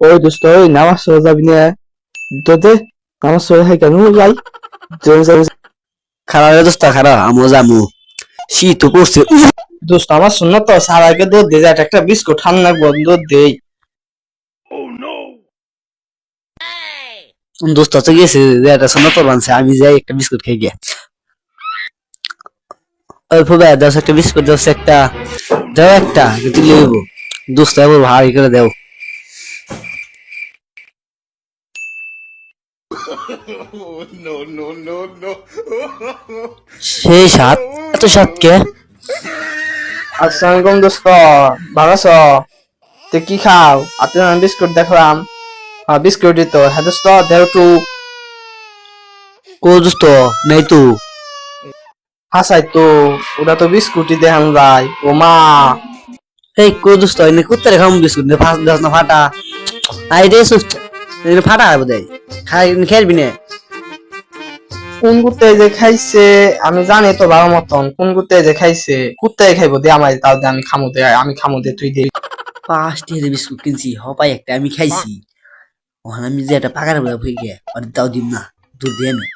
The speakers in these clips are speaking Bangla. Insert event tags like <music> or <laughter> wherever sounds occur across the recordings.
ওই দোস্ত ওই নামাজ পড়ে যাবি না তোদের নামাজ পড়ে হয় কেন যাই জোরে জোরে খারাপ দোস্ত খারাপ আমো জামু শীত তো পড়ছে দোস্ত আমার শূন্য তো সারাকে দুধ দে যা একটা বিস্কুট ঠান্ডা বন্ধ দেই। দোস্ত তো গেছে যে একটা সোনা তোর বানছে আমি যাই একটা বিস্কুট খেয়ে গিয়ে। ওই ফুবে দশ একটা বিস্কুট দশ একটা দাও একটা তুই লইব দোস্ত এবার ভারী করে দেও। <laughs> সেই সাত এত সাত কে? আসসালামু আলাইকুম দোস্ত ভালো আছো? তুই কি খাও? আতে আমি বিস্কুট দেখলাম। বিস্কুট দিত। হ্যাঁ দোস্ত দেও টু কো দোস্ত? নেই তো। হাসাই তো ওটা তো বিস্কুটই দেখান যায় ও মা। এই কো দোস্ত এনে কুত্তারে খাম বিস্কুট? নে ফাস দাস না ফাটা। আই রে সুস্ত এনে ফাটা হবে দেই। খাই খেলবি না। কোন কুত্তে যে খাইছে আমি জানি তো ভালো মতন কোন কুত্তে যে খাইছে কুত্তাই খাইবো দে আমায় তাও দে আমি খামো দে আমি খামো দে তুই দে। পাঁচটি হাজার বিস্কুট কিনছি হপাই একটা আমি খাইছি। ওখানে আমি যে একটা পাকার বলে হয়ে গিয়ে আর তাও দিম না দুধ দিয়ে আমি।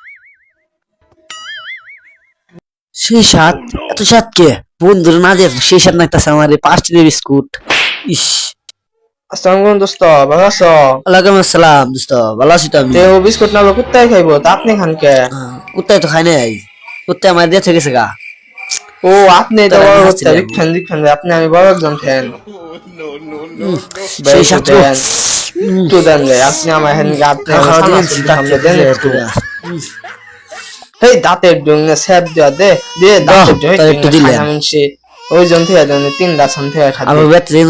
সেই সাত এত সাত কে? বন্ধুরা না যে সেই সাত না একটা আমার পাঁচটি বিস্কুট। ইস। আসসালামু দোস্ত ভালো আছো? ওয়ালাইকুম আসসালাম দোস্ত ভালো আছি তো আমি। তে বিস্কুট না কুত্তাই খাইবো তা আপনি খান কে? আহ, তো খাই নাই। কুত্তায় আমার দিয়ে থেকে গা। ও আপনি তো বড় আমি কুত্তা হাসছিলাম। বিখ্যান বিখ্যান আপনি আমি বড় একজন ফ্যান। তো- দেন। রে আপনি আমার হেন আপনি সামনে দেন একটু। এই দাঁতের ডুঙ্গে স্যাপ দেওয়া দে দে দাঁতের ডুঙ্গে একটু দিলেন। ওই জন থেকে দেন তিন দাসন থেকে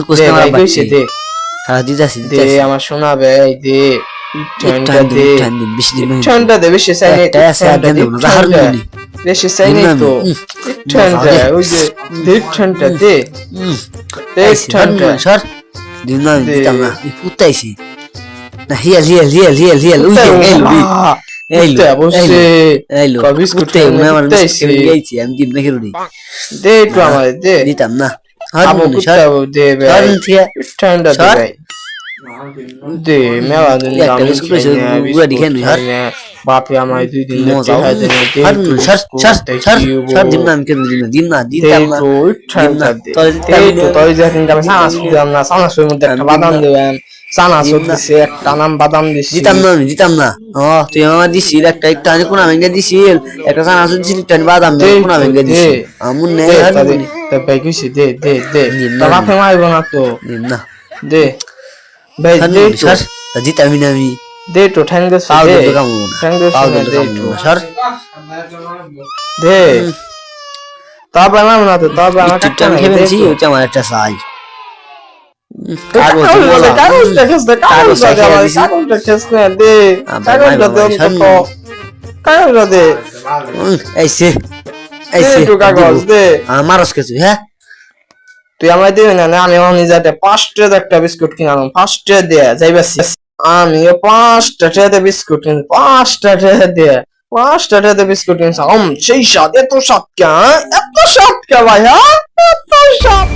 কুস্তে মারা কইছে দে। হ্যাঁ দে আমার শোনাবে এই দে। ঠান্ডা দে। বেশি ঠান্ডা দে বেশি চাই। বেশি না তো। ঠান্ডা ওই যে দে ঠান্ডা দে। হুম। দে আইসি, ঠান্ডা সর। দিন না, দে। দিতাম না। না, হিয়াল, হিয়াল, হিয়াল, হিয়াল, হিয়াল। যে, একটু আমার দে দিতাম না। হার আবু কুত্তা সর। দে সর ভাই নিচে। ঠান্ডা দে সর। ভাই দে মেলা দিন একটা গুড়া। বাপে আমায় দুই দিন দেনে, হার সর, সর, সর? সর, না, না, না, না। ঠান্ডা আমি না, মধ্যে বাদাম না। দিলাম। চানাচুর দিম একটা নাম বাদাম দিছি। দিতাম না দিতাম না ও তুই আমার দিছিল একটা একটু আনি কোনা ভেঙে দিছিল একটা সান আসুন দিছিল একটা বাদাম কোনা ভেঙে একটু, আমুন দে, মনি তা ভাই কইছি, দে, দে, দে। তা বাপে মারবো না তো। না দে। ভাই, দে মনি, একটু। সর তা দিতামই না আমি দে একটু, ঠ্যাং দে। কামু না ঠ্যাং দে একটু। না সর দে তারপর আমার না তো তারপর আমার একটু আমি দে একটু। ওটা আমার একটা দে, দে, দে, দে, দিছি। কাগজটা দে। মারস কিছু হ্যাঁ? তুই আমায় দিবি না না আমি আমার নিজে পাঁচটা একটা বিস্কুট কিনালাম পাঁচটা দিয়ে যাইবাসি আমি পাঁচটা টাকাতে বিস্কুট কিনছি পাঁচটা টাকা দিয়ে পাঁচটা টাকাতে বিস্কুট কিনছি। আম সেই স্বাদ এত স্বাদ কে হ্যাঁ? এত স্বাদ কে ভাই হ্যাঁ? এত স্বাদ।